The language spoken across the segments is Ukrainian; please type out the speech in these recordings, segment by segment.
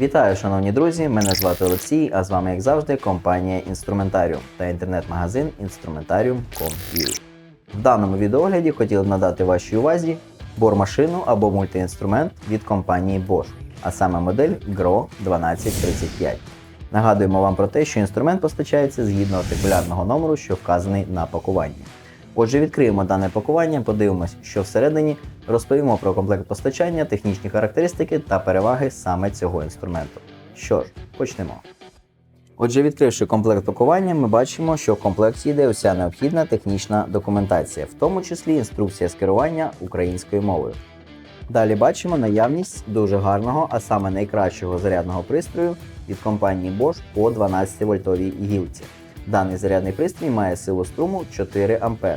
Вітаю, шановні друзі! Мене звати Олексій, а з вами, як завжди, компанія Інструментаріум та інтернет-магазин Instrumentarium.com.ua. В даному відеогляді хотів б надати вашій увазі бормашину або мультиінструмент від компанії Bosch, а саме модель GRO 1235. Нагадуємо вам про те, що інструмент постачається згідно артикулярного номеру, що вказаний на пакуванні. Отже, відкриємо дане пакування, подивимось, що всередині, розповімо про комплект постачання, технічні характеристики та переваги саме цього інструменту. Що ж, почнемо. Отже, відкривши комплект пакування, ми бачимо, що в комплекті йде уся необхідна технічна документація, в тому числі інструкція з керування українською мовою. Далі бачимо наявність дуже гарного, а саме найкращого зарядного пристрою від компанії Bosch по 12 вольтовій гілці. Даний зарядний пристрій має силу струму 4 А.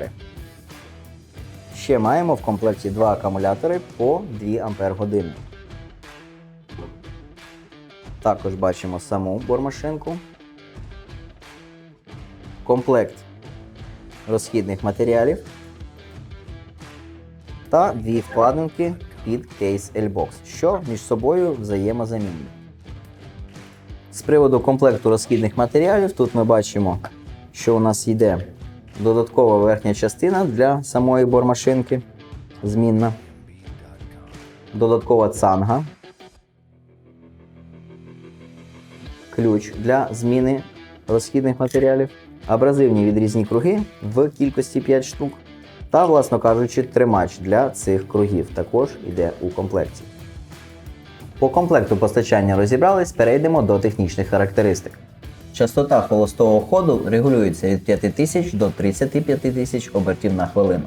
Ще маємо в комплекті два акумулятори по 2 Ампер години. Також бачимо саму бормашинку. Комплект розхідних матеріалів та дві вкладинки під кейс L-Box, що між собою взаємозамінні. З приводу комплекту розхідних матеріалів, тут ми бачимо, що у нас йде додаткова верхня частина для самої бормашинки, змінна, додаткова цанга, ключ для зміни розхідних матеріалів, абразивні відрізні круги в кількості 5 штук, та, власно кажучи, тримач для цих кругів також йде у комплекті. По комплекту постачання розібрались, перейдемо до технічних характеристик. Частота холостого ходу регулюється від 5000 до 35 тисяч обертів на хвилину.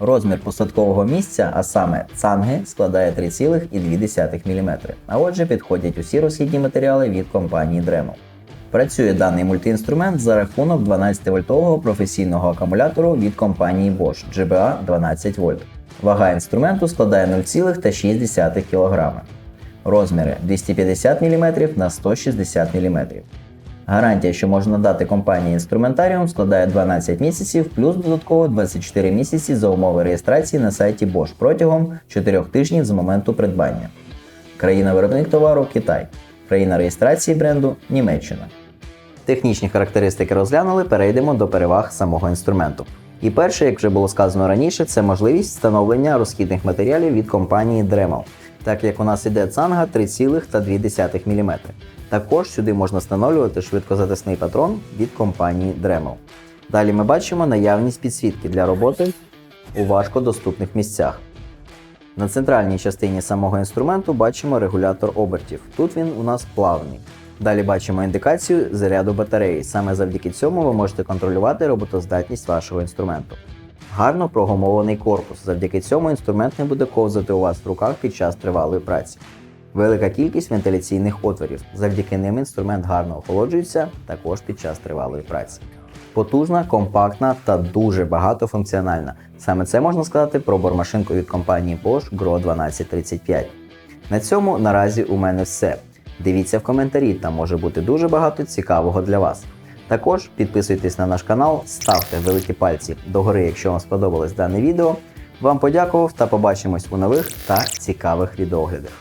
Розмір посадкового місця, а саме цанги, складає 3,2 мм. А отже, підходять усі розхідні матеріали від компанії Dremel. Працює даний мультиінструмент за рахунок 12-вольтового професійного акумулятору від компанії Bosch GBA 12 В. Вага інструменту складає 0,6 кг. Розміри 250 мм на 160 мм. Гарантія, що можна дати компанії інструментаріум, складає 12 місяців плюс додатково 24 місяці за умови реєстрації на сайті Bosch протягом 4 тижнів з моменту придбання. Країна-виробник товару Китай. Країна реєстрації бренду Німеччина. Технічні характеристики розглянули, перейдемо до переваг самого інструменту. І перше, як вже було сказано раніше, це можливість встановлення розхідних матеріалів від компанії Dremel, так як у нас іде цанга 3,2 мм. Також сюди можна встановлювати швидкозатисний патрон від компанії Dremel. Далі ми бачимо наявність підсвітки для роботи у важкодоступних місцях. На центральній частині самого інструменту бачимо регулятор обертів. Тут він у нас плавний. Далі бачимо індикацію заряду батареї. Саме завдяки цьому ви можете контролювати роботоздатність вашого інструменту. Гарно прогумований корпус. Завдяки цьому інструмент не буде ковзати у вас в руках під час тривалої праці. Велика кількість вентиляційних отворів. Завдяки ним інструмент гарно охолоджується також під час тривалої праці. Потужна, компактна та дуже багатофункціональна. Саме це можна сказати про бормашинку від компанії Bosch GRO 1235. На цьому наразі у мене все. Дивіться в коментарі, там може бути дуже багато цікавого для вас. Також підписуйтесь на наш канал, ставте великі пальці догори, якщо вам сподобалось дане відео. Вам подякував та побачимось у нових та цікавих відеоглядах.